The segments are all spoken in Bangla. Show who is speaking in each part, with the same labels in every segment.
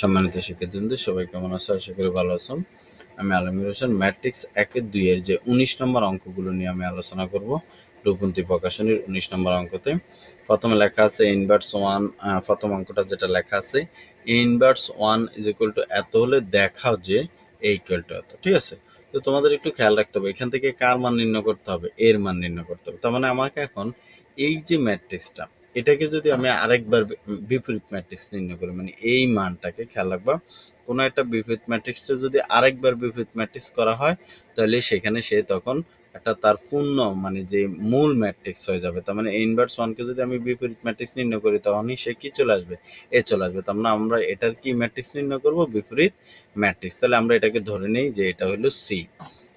Speaker 1: সম্মানিত শিক্ষার্থীবৃন্দ, সবাই কেমন আছো? আশা করি ভালো আছেন আমি আলমীর হোসেন। ম্যাট্রিক্স একের দুইয়ের যে উনিশ নম্বর অঙ্কগুলো নিয়ে আমি আলোচনা করব রূপন্তী প্রকাশনীর উনিশ নম্বর অঙ্কতে। প্রথমে লেখা আছে ইনভার্স ওয়ান প্রথম অঙ্কটা যেটা লেখা আছে inverse one is equal to এত হলে দেখাও যে এই ইকুয়াল টু এত, ঠিক আছে? তো তোমাদের একটু খেয়াল রাখতে হবে, এখান থেকে কার মান নির্ণয় করতে হবে? এর মান নির্ণয় করতে হবে। তার মানে আমাকে এখন এই যে ম্যাট্রিক্সটা এটাকে যদি আমি আরেকবার বিপরীত ম্যাট্রিক্স নির্ণয় করি মানে এই মানটাকে খেয়াল রাখবা, কোনো একটা বিপরীত ম্যাট্রিক্সটা যদি আরেকবার বিপরীত ম্যাট্রিক্স করা হয়, তাহলে সেখানে সে তখন একটা তার পূর্ণ মানে যে মূল ম্যাট্রিক্স হয়ে যাবে, তার মানে ইনভার্স ওয়ানকে যদি আমি বিপরীত ম্যাট্রিক্স নির্ণয় করি, তখনই সে কি চলে আসবে? এ চলে আসবে, তার মানে আমরা এটার কি ম্যাট্রিক্স নির্ণয় করব? বিপরীত ম্যাট্রিক্স। তাহলে আমরা এটাকে ধরে নিই যে এটা হলো সি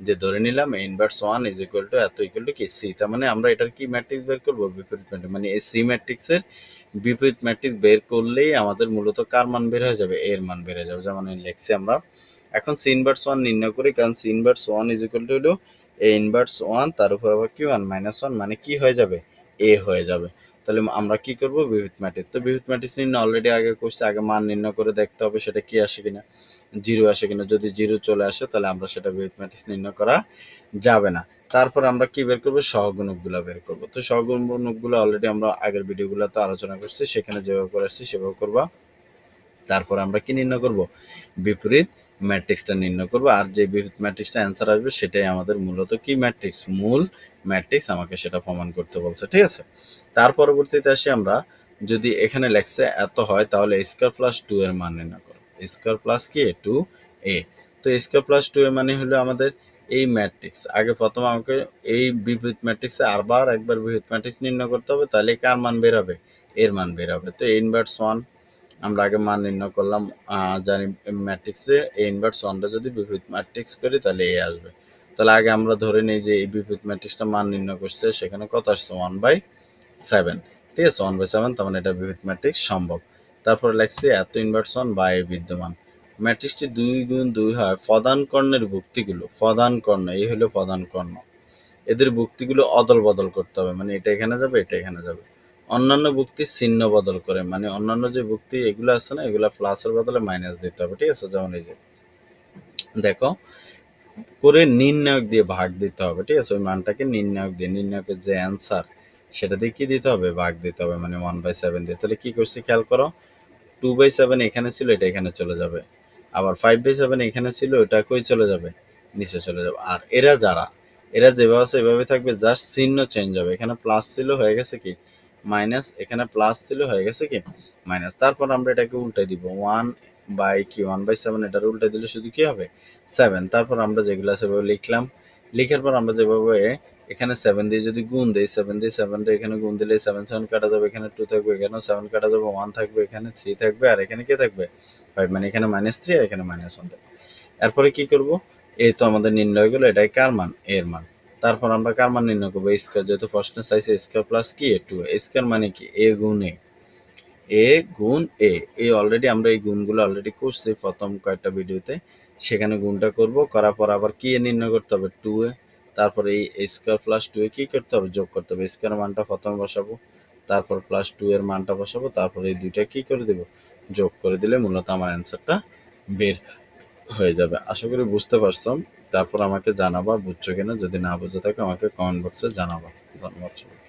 Speaker 1: যে ধরে নিলাম inverse one is equal to এত ইকুয়াল টু কি? সি তার মানে আমরা এটার কি ম্যাট্রিক্স বের করব? বিপরীত ম্যাট্রিক্স মানে এই সি ম্যাট্রিক্সের বিপরীত ম্যাট্রিক্স বের করলেই আমাদের মূলত কার মান বের হয়ে যাবে? এর মান বের হয়ে যাবে। যেমন লিখছি আমরা। এখন সি ইনভার্স ওয়ান নির্ণয় করি, কারণ C inverse one is equal to হলো এ ইনভার্স ওয়ান তার উপর আবার কি ওয়ান মাইনাস ওয়ান মানে কি হয়ে যাবে? এ হয়ে যাবে। তাহলে আমরা কি করব? বিপরীত ম্যাট্রিক্স তো বিপরীত ম্যাট্রিক্স নির্ণয় অলরেডি আগে করছি আগে মান নির্ণয় করে দেখতে হবে সেটা কি আসে কিনা। জিরো আসে কিনা। যদি জিরো চলে আসে, তাহলে আমরা সেটা বিপরীত ম্যাট্রিক্স নির্ণয় করা যাবে না। তারপর আমরা কি বের করব? সহগুণকগুলো বের করব। তো সহগুণকগুলো অলরেডি আমরা আগের ভিডিওগুলোতে আলোচনা করছি। সেখানে যেভাবে করে আসছি, সেভাবে করবা। তারপর আমরা কি নির্ণয় করব? বিপরীত ম্যাট্রিক্সটা নির্ণয় করব, আর যে বিপরীত ম্যাট্রিক্সটা অ্যান্সার আসবে সেটাই আমাদের মূলত কি ম্যাট্রিক্স? মূল ম্যাট্রিক্স আমাকে সেটা প্রমাণ করতে বলছে, ঠিক আছে? তার পরবর্তীতে আসি আমরা, যদি এখানে লেখছে এত হয়, তাহলে স্কোয়ার প্লাস টু এর মান নির্ণয় করো। স্কোয়ার প্লাস কি? টু এ তো স্কোয়ার প্লাস টু এ মানে হলো আমাদের এই ম্যাট্রিক্স। আগে প্রথম আমাকে এই বিপরীত ম্যাট্রিক্সে আরবার একবার বিপরীত ম্যাট্রিক্স নির্ণয় করতে হবে, তাহলে কার মান বের হবে? এর মান বের হবে। তো ইনভার্স ওয়ান আমরা আগে মান নির্ণয় করলাম জানি ম্যাট্রিক্সে এ ইনভার্স ওয়ানটা যদি বিপরীত ম্যাট্রিক্স করি তাহলে এ আসবে। তাহলে আগে আমরা ধরে নিই যে এই বিপরীত ম্যাট্রিক্সটা মান নির্ণয় করছে, সেখানে কত আসছে? ওয়ান বাই সেভেন ঠিক আছে? ওয়ান বাই সেভেন তার মানে এটা বিপরীত ম্যাট্রিক্স সম্ভব। তারপরে লেখছি এত ইনভার্স ওয়ান বা এ বিদ্যমান ম্যাট্রিক্সটি দুই গুণ দুই হয় প্রধান কর্ণের ভুক্তিগুলো। প্রধান কর্ণ, এই হলো প্রধান কর্ণ। এদের ভুক্তিগুলো অদল বদল করতে হবে। মানে এটা এখানে যাবে, এটা এখানে যাবে। অন্যান্য ভুক্তি চিহ্ন বদল করে মানে অন্যান্য যে ভুক্তি এগুলো আছে না, এগুলো প্লাসের বদলে মাইনাস দিতে হবে, ঠিক আছে? যেমন এই যে, দেখো, করে নির্ণায়ক দিয়ে ভাগ দিতে হবে, ঠিক আছে? ওই মানটাকে নির্ণায়ক দিয়ে, নির্ণায়কের যে অ্যান্সার সেটা দিয়ে কি দিতে হবে? ভাগ দিতে হবে মানে ওয়ান বাই সেভেন দিয়ে। তাহলে কি করছি খেয়াল করো টু বাই সেভেন এখানে ছিল, এটা এখানে চলে যাবে। আবার ফাইভ বাই সেভেন এখানে ছিল, ওটা কই চলে যাবে? নিচে চলে যাবে। আর এরা যারা, এরা যেভাবে আছে, এভাবে থাকবে জাস্ট চিহ্ন চেঞ্জ হবে। এখানে প্লাস ছিল, হয়ে গেছে কি? মাইনাস, এখানে প্লাস ছিল, হয়ে গেছে কি? মাইনাস। তারপর আমরা এটাকে উল্টে দিব। ওয়ান বাই কি ওয়ান বাই সেভেন এটার উল্টে দিলে শুধু কি হবে? সেভেন তারপর আমরা যেগুলো সেভাবে লিখলাম। লিখার পর আমরা যেভাবে এখানে সেভেন দিয়ে যদি গুণ দিই সেভেন দিয়ে সেভেনটা এখানে গুণ দিলে সেভেন সেভেন কাটা যাবে, এখানে টু থাকবে, এখানেও সেভেন কাটা যাবে ওয়ান থাকবে, এখানে থ্রি থাকবে, আর এখানে কে থাকবে? ফাইভ মানে এখানে মাইনাস থ্রি আর এখানে মাইনাস ওয়ান থাকবে। এরপরে কি করব? এই তো আমাদের নির্ণয় হলো এটাই কার মান? এর মান। তারপর আমরা কার মান নির্ণয় করব? স্কোয়ার যেহেতু প্রশ্ন চাইছে স্কোয়ার প্লাস কি? এ টু স্কোয়ার মানে কি? এ গুণ এ এ গুণ এ এই অলরেডি আমরা এই গুণগুলো অলরেডি করছি প্রথম কয়েকটা ভিডিওতে। সেখানে গুণটা করব, করার পর আবার কি এ নির্ণয় করতে হবে? টু এ তারপরে এই স্কোয়ার প্লাস টু এ কী করতে হবে? যোগ করতে হবে। স্কোয়ার মানটা প্রথমে বসাবো, তারপর প্লাস টু এর মানটা বসাবো, তারপর এই দুইটা কি করে দেব? যোগ করে দিলে মূলত আমার অ্যান্সারটা বের হয়ে যাবে। আশা করি বুঝতে পারছ। তারপর আমাকে জানাবা, বুঝছ কিনা? যদি না বুঝে থাকে, আমাকে কমেন্ট বক্সে জানাবা। ধন্যবাদ